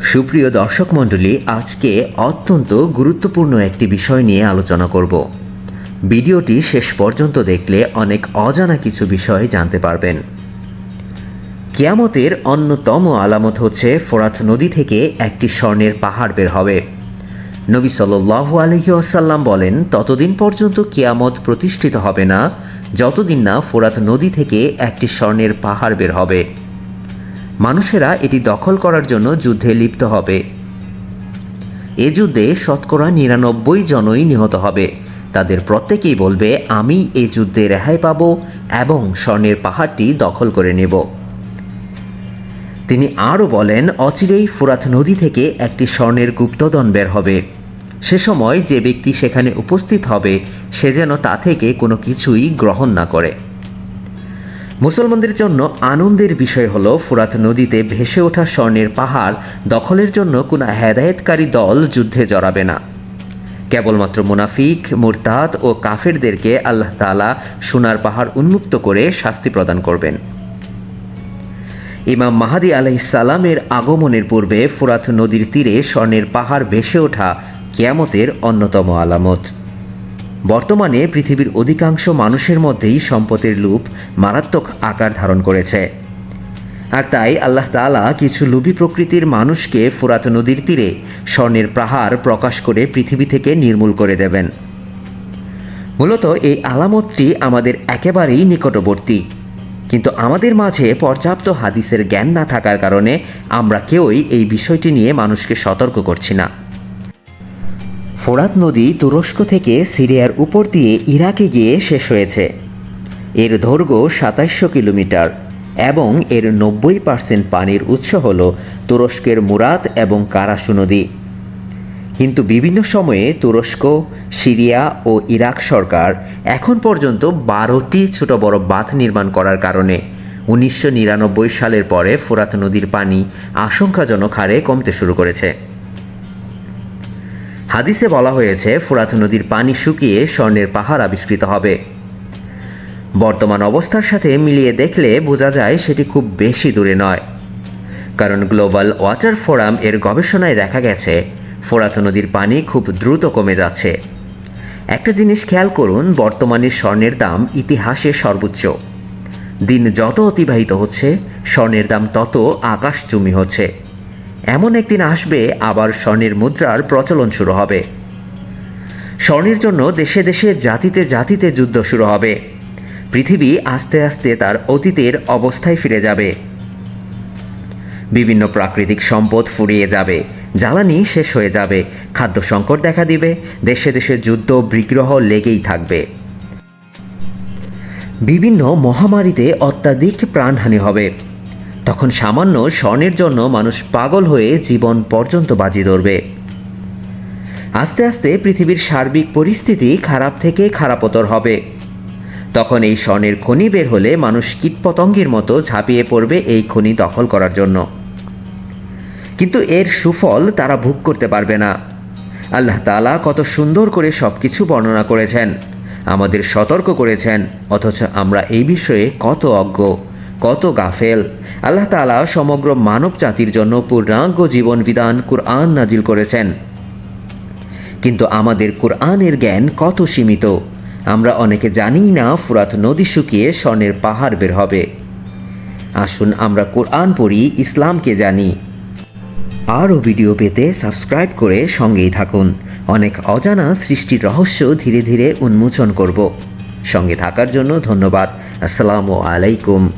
সুপ্রিয় দর্শক মণ্ডলী, আজকে অত্যন্ত গুরুত্বপূর্ণ একটি বিষয় নিয়ে আলোচনা করব। ভিডিওটি শেষ পর্যন্ত দেখলে অনেক অজানা কিছু বিষয় জানতে পারবেন। কিয়ামতের অন্যতম আলামত হচ্ছে ফোরাত নদী থেকে একটি স্বর্ণের পাহাড় বের হবে। নবী সাল্লু আলহি আসাল্লাম বলেন, ততদিন পর্যন্ত কিয়ামত প্রতিষ্ঠিত হবে না, যতদিন না ফোরাত নদী থেকে একটি স্বর্ণের পাহাড় বের হবে। মানুষেরা এটি দখল করার জন্য যুদ্ধে লিপ্ত হবে। এ যুদ্ধে শতকরা নিরানব্বই জনই নিহত হবে। তাদের প্রত্যেকেই বলবে, আমি এই যুদ্ধে রেহাই পাব এবং স্বর্ণের পাহাড়টি দখল করে নেব। তিনি আরও বলেন, অচিরেই ফুরাত নদী থেকে একটি স্বর্ণের গুপ্তদন বের হবে। সে সময় যে ব্যক্তি সেখানে উপস্থিত হবে, সে যেন তা থেকে কোনো কিছুই গ্রহণ না করে। মুসলমানদের জন্য আনন্দের বিষয় হলো ফুরাত নদীতে ভেসে ওঠা স্বর্ণের পাহাড় দখলের জন্য কোনো হেদায়েতকারী দল যুদ্ধে জড়াবে না। কেবলমাত্র মুনাফিক, মুরতাদ ও কাফেরদেরকে আল্লাহ তালা সোনার পাহাড় উন্মুক্ত করে শাস্তি প্রদান করবেন। ইমাম মাহাদি আলাইসালামের আগমনের পূর্বে ফুরাত নদীর তীরে স্বর্ণের পাহাড় ভেসে ওঠা কিয়ামতের অন্যতম আলামত। বর্তমানে পৃথিবীর অধিকাংশ মানুষের মধ্যেই সম্পদের লুপ মারাত্মক আকার ধারণ করেছে। আর তাই আল্লাহ তালা কিছু লুবি প্রকৃতির মানুষকে ফুরাত নদীর তীরে স্বর্ণের পাহাড় প্রকাশ করে পৃথিবী থেকে নির্মূল করে দেবেন। মূলত এই আলামতটি আমাদের একেবারেই নিকটবর্তী। কিন্তু আমাদের মাঝে পর্যাপ্ত হাদিসের জ্ঞান না থাকার কারণে আমরা কেউই এই বিষয়টি নিয়ে মানুষকে সতর্ক করছি না। ফোরাত নদী তুরস্ক থেকে সিরিয়ার উপর দিয়ে ইরাকে গিয়ে শেষ হয়েছে। এর দৈর্ঘ্য সাতাইশশো কিলোমিটার এবং এর নব্বই পার্সেন্ট পানির উৎস হল তুরস্কের মুরাত এবং কারাসু নদী। কিন্তু বিভিন্ন সময়ে তুরস্ক, সিরিয়া ও ইরাক সরকার এখন পর্যন্ত বারোটি ছোট বড় বাঁধ নির্মাণ করার কারণে উনিশশো নিরানব্বই সালের পরে ফোরাত নদীর পানি আশঙ্কাজনক হারে কমতে শুরু করেছে। হাদিসে বলা হয়েছে, ফোরাত নদীর পানি শুকিয়ে স্বর্ণের পাহাড় আবিষ্কৃত হবে। বর্তমান অবস্থার সাথে মিলিয়ে দেখলে বোঝা যায় সেটি খুব বেশি দূরে নয়। কারণ গ্লোবাল ওয়াটার ফোরাম এর গবেষণায় দেখা গেছে, ফোরাত নদীর পানি খুব দ্রুত কমে যাচ্ছে। একটা জিনিস খেয়াল করুন, বর্তমানে স্বর্ণের দাম ইতিহাসে সর্বোচ্চ। দিন যত অতিবাহিত হচ্ছে, স্বর্ণের দাম তত আকাশ আকাশচুমি হচ্ছে। এমন একদিন আসবে, আবার স্বর্ণের মুদ্রার প্রচলন শুরু হবে। স্বর্ণের জন্য দেশে দেশে, জাতিতে জাতিতে যুদ্ধ শুরু হবে। পৃথিবী আস্তে আস্তে তার অতীতের অবস্থায় ফিরে যাবে। বিভিন্ন প্রাকৃতিক সম্পদ ফুরিয়ে যাবে, জ্বালানি শেষ হয়ে যাবে, খাদ্য সংকট দেখা দিবে, দেশে দেশে যুদ্ধ বিগ্রহ লেগেই থাকবে। বিভিন্ন মহামারীতে অত্যাধিক প্রাণহানি হবে। তখন সামান্য স্বর্ণের জন্য মানুষ পাগল হয়ে জীবন পর্যন্ত বাজি ধরবে। আস্তে আস্তে পৃথিবীর সার্বিক পরিস্থিতি খারাপ থেকে খারাপতর হবে। তখন এই স্বর্ণের খনি বের হলে মানুষ কীটপতঙ্গের মতো ঝাঁপিয়ে পড়বে এই খনি দখল করার জন্য। কিন্তু এর সুফল তারা ভোগ করতে পারবে না। আল্লাহ তালা কত সুন্দর করে সব কিছু বর্ণনা করেছেন, আমাদের সতর্ক করেছেন, অথচ আমরা এই বিষয়ে কত অজ্ঞ। কত গাফেল। আল্লাহ তালা সমগ্র মানব জাতির জন্য পূর্ণাঙ্গ জীবন বিধান কুরআন নাজিল করেছেন। কিন্তু আমাদের কোরআনের জ্ঞান কত সীমিত? আমরা অনেকে জানিই না ফুরাত নদী শুকিয়ে স্বর্ণের পাহাড় বের হবে। আসুন আমরা কোরআন পড়ি, ইসলামকে জানি। আরও ভিডিও পেতে সাবস্ক্রাইব করে সঙ্গেই থাকুন। অনেক অজানা সৃষ্টির রহস্য ধীরে ধীরে উন্মোচন করব। সঙ্গে থাকার জন্য ধন্যবাদ। আসসালামু আলাইকুম।